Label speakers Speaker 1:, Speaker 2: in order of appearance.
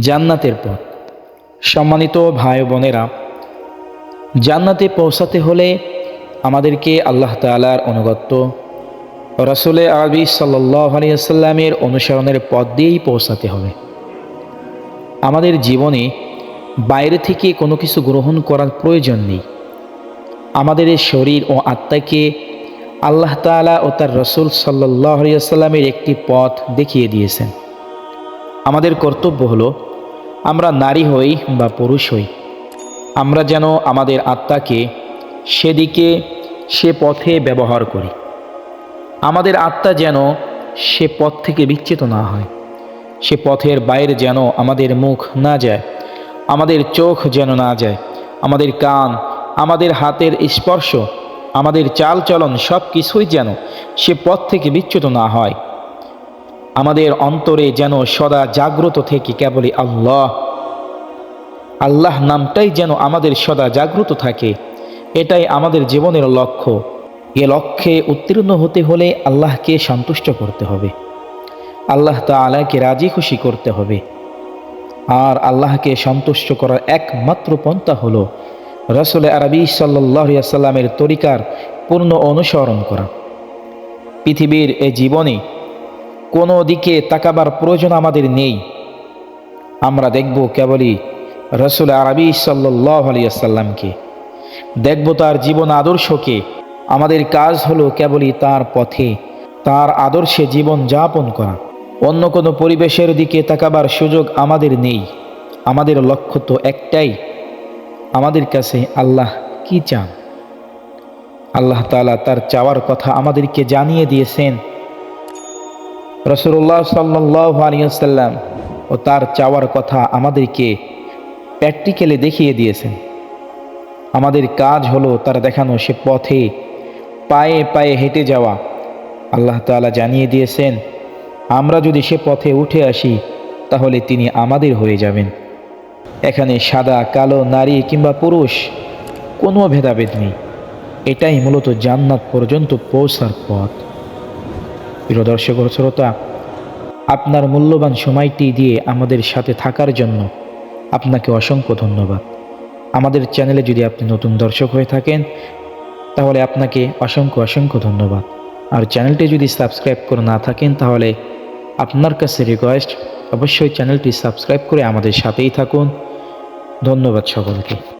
Speaker 1: জান্নাতের পথ। সম্মানিত ভাই বোনেরা, জান্নাতে পৌঁছাতে হলে আমাদেরকে আল্লাহ তালার অনুগত্য রসুলে আরবি সাল্লাহ আলিয়াল্লামের অনুসরণের পথ দিয়েই পৌঁছাতে হবে। আমাদের জীবনে বাইরে থেকে কোনো কিছু গ্রহণ করার প্রয়োজন নেই। আমাদের শরীর ও আত্মাকে আল্লাহ তালা ও তার রসুল সাল্লাহ আলিয়াল্লামের একটি পথ দেখিয়ে দিয়েছেন। আমাদের কর্তব্য হলো, আমরা নারী হই বা পুরুষ হই। আমরা যেন আমাদের আত্মাকে সেদিকে, সে পথে ব্যবহার করি। আমাদের আত্মা যেন সে পথ থেকে বিচ্যুত না হয়। সে পথের বাইরে যেন আমাদের মুখ না যায়। আমাদের চোখ যেন না যায়। আমাদের কান, আমাদের হাতের স্পর্শ, আমাদের চালচলন সব কিছুই যেন সে পথ থেকে বিচ্যুত না হয়। আমাদের অন্তরে যেন সদা জাগ্রত থেকে কেবলই আল্লাহ। আল্লাহ নামটাই যেন আমাদের সদা জাগ্রত থাকে, এটাই আমাদের জীবনের লক্ষ্য। এ লক্ষ্যে উত্তীর্ণ হতে হলে আল্লাহকে সন্তুষ্ট করতে হবে। আল্লাহ তা তালাকে রাজি খুশি করতে হবে। আর আল্লাহকে সন্তুষ্ট করার একমাত্র পন্থা হল রসুল আরবি সাল্লাহ সাল্লামের তরিকার পূর্ণ অনুসরণ করা। পৃথিবীর এ জীবনে কোনো দিকে তাকাবার প্রয়োজন আমাদের নেই। আমরা দেখব কেবলই রসুল আরবি সাল্লাহ আলিয়াল্লামকে দেখব তার জীবন আদর্শকে। আমাদের কাজ হলো কেবলই তার পথে, তার আদর্শে জীবন যাপন করা। অন্য কোনো পরিবেশের দিকে তাকাবার সুযোগ আমাদের নেই। আমাদের লক্ষ্য তো একটাই, আমাদের কাছে আল্লাহ কি চান? আল্লাহ তালা তার চাওয়ার কথা আমাদেরকে জানিয়ে দিয়েছেন। রসুল্লাহ সাল্লাহ ও তার চাওয়ার কথা আমাদেরকে প্র্যাকটিক্যালি দেখিয়ে দিয়েছেন। আমাদের কাজ হলো তার দেখানো সে পথে পায়ে পায়ে হেঁটে যাওয়া। আল্লাহ তালা জানিয়ে দিয়েছেন, আমরা যদি সে পথে উঠে আসি, তাহলে তিনি আমাদের হয়ে যাবেন। এখানে সাদা, কালো, নারী কিংবা পুরুষ, কোনো ভেদাভেদ নেই। এটাই মূলত জান্নাত পর্যন্ত পৌঁছার পথ। প্রিয় দর্শক শ্রোতা, আপনার মূল্যবান সময়টি দিয়ে আমাদের সাথে থাকার জন্য আপনাকে অসংখ্য ধন্যবাদ। আমাদের চ্যানেলে যদি আপনি নতুন দর্শক হয়ে থাকেন, তাহলে আপনাকে অসংখ্য অসংখ্য ধন্যবাদ। আর চ্যানেলটি যদি সাবস্ক্রাইব করে না থাকেন, তাহলে আপনার কাছে রিকোয়েস্ট অবশ্যই চ্যানেলটি সাবস্ক্রাইব করে আমাদের সাথেই থাকুন। ধন্যবাদ সকলকে।